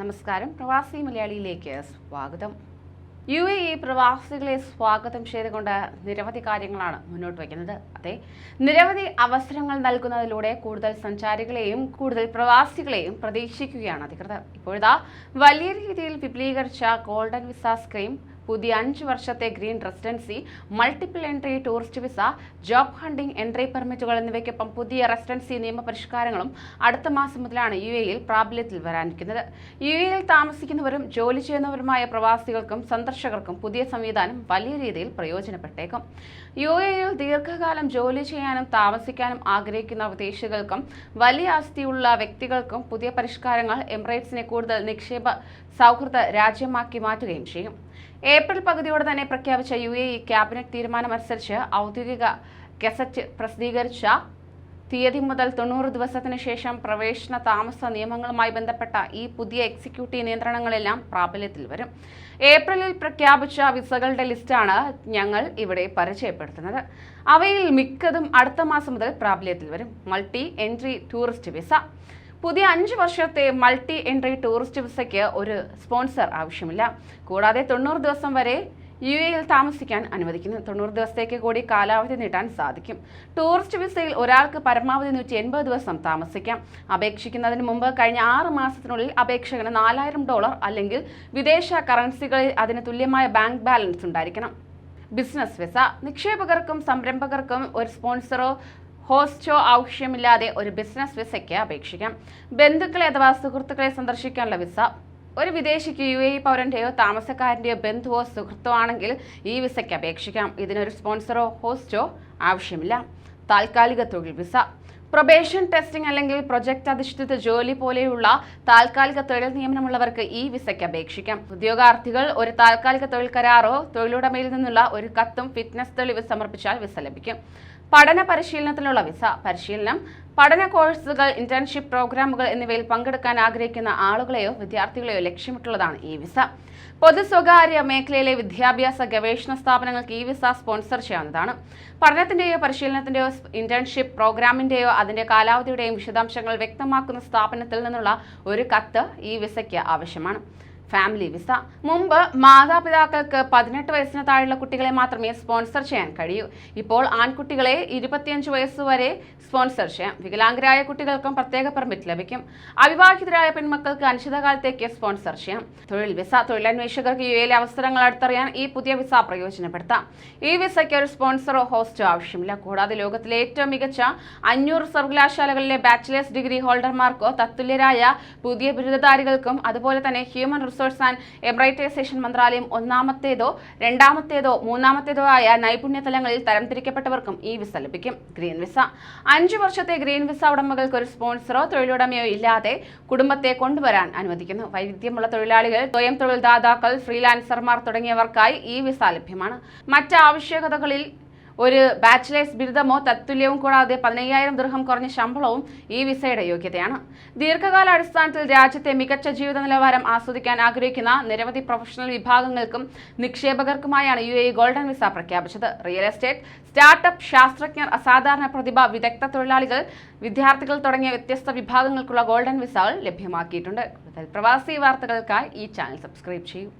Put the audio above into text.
നമസ്കാരം. പ്രവാസി മലയാളിയിലേക്ക് സ്വാഗതം. യു എ ഇ പ്രവാസികളെ സ്വാഗതം ചെയ്തുകൊണ്ട് നിരവധി കാര്യങ്ങളാണ് മുന്നോട്ട് വയ്ക്കുന്നത്. അതെ നിരവധി അവസരങ്ങൾ നൽകുന്നതിലൂടെ കൂടുതൽ സഞ്ചാരികളെയും കൂടുതൽ പ്രവാസികളെയും പ്രതീക്ഷിക്കുകയാണ് അധികൃതർ. ഇപ്പോഴത്തെ വലിയ രീതിയിൽ വിപുലീകരിച്ച ഗോൾഡൻ വിസ സ്കീം പുതിയ അഞ്ച് വർഷത്തെ green residency multiple entry tourist visa job hunting entry പെർമിറ്റുകൾ എന്നിവയ്ക്കൊപ്പം പുതിയ റെസിഡൻസി നിയമപരിഷ്കാരങ്ങളും അടുത്ത മാസം മുതലാണ് യു എയിൽ പ്രാബല്യത്തിൽ വരാനിരിക്കുന്നത്. യു എയിൽ താമസിക്കുന്നവരും ജോലി ചെയ്യുന്നവരുമായ പ്രവാസികൾക്കും സന്ദർശകർക്കും പുതിയ സംവിധാനം വലിയ രീതിയിൽ പ്രയോജനപ്പെട്ടേക്കും. യു എയിൽ ദീർഘകാലം ജോലി ചെയ്യാനും താമസിക്കാനും ആഗ്രഹിക്കുന്ന വിദേശികൾക്കും വലിയ ആസ്തിയുള്ള വ്യക്തികൾക്കും പുതിയ പരിഷ്കാരങ്ങൾ എമിറേറ്റ്സിനെ കൂടുതൽ നിക്ഷേപ സൗഹൃദ രാജ്യമാക്കി മാറ്റുകയും ചെയ്യും. ഏപ്രിൽ പകുതിയോടെ തന്നെ പ്രഖ്യാപിച്ച യു എ ഇ ക്യാബിനറ്റ് തീരുമാനമനുസരിച്ച് ഔദ്യോഗിക ഗസറ്റ് പ്രസിദ്ധീകരിച്ച തീയതി മുതൽ തൊണ്ണൂറ് ദിവസത്തിന് ശേഷം പ്രവേശന താമസ നിയമങ്ങളുമായി ബന്ധപ്പെട്ട ഈ പുതിയ എക്സിക്യൂട്ടീവ് നിയന്ത്രണങ്ങളെല്ലാം പ്രാബല്യത്തിൽ വരും. ഏപ്രിലിൽ പ്രഖ്യാപിച്ച വിസകളുടെ ലിസ്റ്റാണ് ഞങ്ങൾ ഇവിടെ പരിചയപ്പെടുത്തുന്നത്. അവയിൽ മിക്കതും അടുത്ത മാസം മുതൽ പ്രാബല്യത്തിൽ വരും. Multi entry tourist visa. പുതിയ അഞ്ച് വർഷത്തെ മൾട്ടി എൻട്രി ടൂറിസ്റ്റ് വിസയ്ക്ക് ഒരു സ്പോൺസർ ആവശ്യമില്ല. കൂടാതെ തൊണ്ണൂറ് ദിവസം വരെ യു എയിൽ താമസിക്കാൻ അനുവദിക്കുന്നു. തൊണ്ണൂറ് ദിവസത്തേക്ക് കൂടി കാലാവധി നീട്ടാൻ സാധിക്കും. ടൂറിസ്റ്റ് വിസയിൽ ഒരാൾക്ക് പരമാവധി നൂറ്റി എൺപത് ദിവസം താമസിക്കാം. അപേക്ഷിക്കുന്നതിന് മുമ്പ് കഴിഞ്ഞ ആറ് മാസത്തിനുള്ളിൽ അപേക്ഷകന് നാലായിരം ഡോളർ അല്ലെങ്കിൽ വിദേശ കറൻസികളിൽ അതിന് തുല്യമായ ബാങ്ക് ബാലൻസ് ഉണ്ടായിരിക്കണം. ബിസിനസ് വിസ നിക്ഷേപകർക്കും സംരംഭകർക്കും ഒരു സ്പോൺസറോ ഹോസ്റ്റോ ആവശ്യമില്ലാതെ ഒരു ബിസിനസ് വിസയ്ക്ക് അപേക്ഷിക്കാം. ബന്ധുക്കളെ അഥവാ സുഹൃത്തുക്കളെ സന്ദർശിക്കാനുള്ള വിസ. ഒരു വിദേശിക്ക് യു എ പൗരന്റെയോ താമസക്കാരന്റെയോ ബന്ധുവോ സുഹൃത്തോ ആണെങ്കിൽ ഈ വിസയ്ക്ക് അപേക്ഷിക്കാം. ഇതിനൊരു സ്പോൺസറോ ഹോസ്റ്റോ ആവശ്യമില്ല. താൽക്കാലിക തൊഴിൽ വിസ. പ്രൊബേഷൻ ടെസ്റ്റിംഗ് അല്ലെങ്കിൽ പ്രൊജക്ട് അധിഷ്ഠിത ജോലി പോലെയുള്ള താൽക്കാലിക തൊഴിൽ നിയമനമുള്ളവർക്ക് ഈ വിസയ്ക്ക് അപേക്ഷിക്കാം. ഉദ്യോഗാർത്ഥികൾ ഒരു താൽക്കാലിക തൊഴിൽ കരാറോ തൊഴിലുടമയിൽ നിന്നുള്ള ഒരു കത്തും ഫിറ്റ്നസ് തെളിവ് സമർപ്പിച്ചാൽ വിസ ലഭിക്കും. പഠന പരിശീലനത്തിനുള്ള വിസ പരിശീലനം പഠന കോഴ്സുകൾ ഇന്റേൺഷിപ്പ് പ്രോഗ്രാമുകൾ എന്നിവയിൽ പങ്കെടുക്കാൻ ആഗ്രഹിക്കുന്ന ആളുകളെയോ വിദ്യാർത്ഥികളെയോ ലക്ഷ്യമിട്ടുള്ളതാണ് ഈ വിസ. പൊതു സ്വകാര്യ മേഖലയിലെ വിദ്യാഭ്യാസ ഗവേഷണ സ്ഥാപനങ്ങൾക്ക് ഈ വിസ സ്പോൺസർ ചെയ്യാവുന്നതാണ്. പഠനത്തിന്റെയോ പരിശീലനത്തിന്റെയോ ഇന്റേൺഷിപ്പ് പ്രോഗ്രാമിന്റെയോ അതിന്റെ കാലാവധിയുടെയും വിശദാംശങ്ങൾ വ്യക്തമാക്കുന്ന സ്ഥാപനത്തിൽ നിന്നുള്ള ഒരു കത്ത് ഈ വിസയ്ക്ക് ആവശ്യമാണ്. Family visa. മുമ്പ് മാതാപിതാക്കൾക്ക് പതിനെട്ട് വയസ്സിന് താഴെയുള്ള കുട്ടികളെ മാത്രമേ സ്പോൺസർ ചെയ്യാൻ കഴിയൂ. ഇപ്പോൾ ആൺകുട്ടികളെ ഇരുപത്തിയഞ്ച് വയസ്സ് വരെ സ്പോൺസർ ചെയ്യാം. വികലാംഗരായ കുട്ടികൾക്കും പ്രത്യേക പെർമിറ്റ് ലഭിക്കും. അവിവാഹിതരായ പെൺമക്കൾക്ക് അനിശ്ചിതകാലത്തേക്ക് സ്പോൺസർ ചെയ്യാം. തൊഴിൽ വിസ തൊഴിലന്വേഷകർക്ക് യു എയിലെ അവസരങ്ങൾ അടുത്തറിയാൻ ഈ പുതിയ വിസ പ്രയോജനപ്പെടുത്താം. ഈ വിസയ്ക്ക് ഒരു സ്പോൺസറോ ഹോസ്റ്റോ ആവശ്യമില്ല. കൂടാതെ ലോകത്തിലെ ഏറ്റവും മികച്ച അഞ്ഞൂറ് സർവകലാശാലകളിലെ ബാച്ചിലേഴ്സ് ഡിഗ്രി ഹോൾഡർമാർക്കോ തത്തുല്യരായ പുതിയ ബിരുദധാരികൾക്കും അതുപോലെ തന്നെ ഹ്യൂമൻ റിസോഴ്സ് ആൻഡ് എംബ്രൈറ്റൈസേഷൻ മന്ത്രാലയം ഒന്നാമത്തേതോ രണ്ടാമത്തേതോ മൂന്നാമത്തേതോ ആയ നൈപുണ്യ തലങ്ങളിൽ തരംതിരിക്കപ്പെട്ടവർക്കും ഈ വിസ ലഭിക്കും. Green visa. അഞ്ചു വർഷത്തെ ഗ്രീൻ വിസ ഉടമകൾക്ക് ഒരു സ്പോൺസറോ തൊഴിലുടമയോ ഇല്ലാതെ കുടുംബത്തെ കൊണ്ടുവരാൻ അനുവദിക്കുന്നു. വൈവിധ്യമുള്ള തൊഴിലാളികൾ സ്വയം തൊഴിൽദാതാക്കൾ ഫ്രീലാൻസർമാർ തുടങ്ങിയവർക്കായി ഈ വിസ ലഭ്യമാണ്. മറ്റ് ആവശ്യകതകളിൽ ഒരു ബാച്ചിലേഴ്സ് ബിരുദമോ തത്തുല്യവും കൂടാതെ പതിനയ്യായിരം ദൃഹം കുറഞ്ഞ ശമ്പളവും ഈ വിസയുടെ യോഗ്യതയാണ്. ദീർഘകാല അടിസ്ഥാനത്തിൽ രാജ്യത്തെ മികച്ച ജീവിത നിലവാരം ആസ്വദിക്കാൻ ആഗ്രഹിക്കുന്ന നിരവധി പ്രൊഫഷണൽ വിഭാഗങ്ങൾക്കും നിക്ഷേപകർക്കുമായാണ് യു എ ഗോൾഡൻ വിസ പ്രഖ്യാപിച്ചത്. റിയൽ എസ്റ്റേറ്റ് സ്റ്റാർട്ടപ്പ് ശാസ്ത്രജ്ഞർ അസാധാരണ പ്രതിഭ വിദഗ്ധ തൊഴിലാളികൾ വിദ്യാർത്ഥികൾ തുടങ്ങിയ വ്യത്യസ്ത വിഭാഗങ്ങൾക്കുള്ള ഗോൾഡൻ വിസകൾ ലഭ്യമാക്കിയിട്ടുണ്ട്. പ്രവാസി വാർത്തകൾക്കായി ഈ ചാനൽ സബ്സ്ക്രൈബ് ചെയ്യൂ.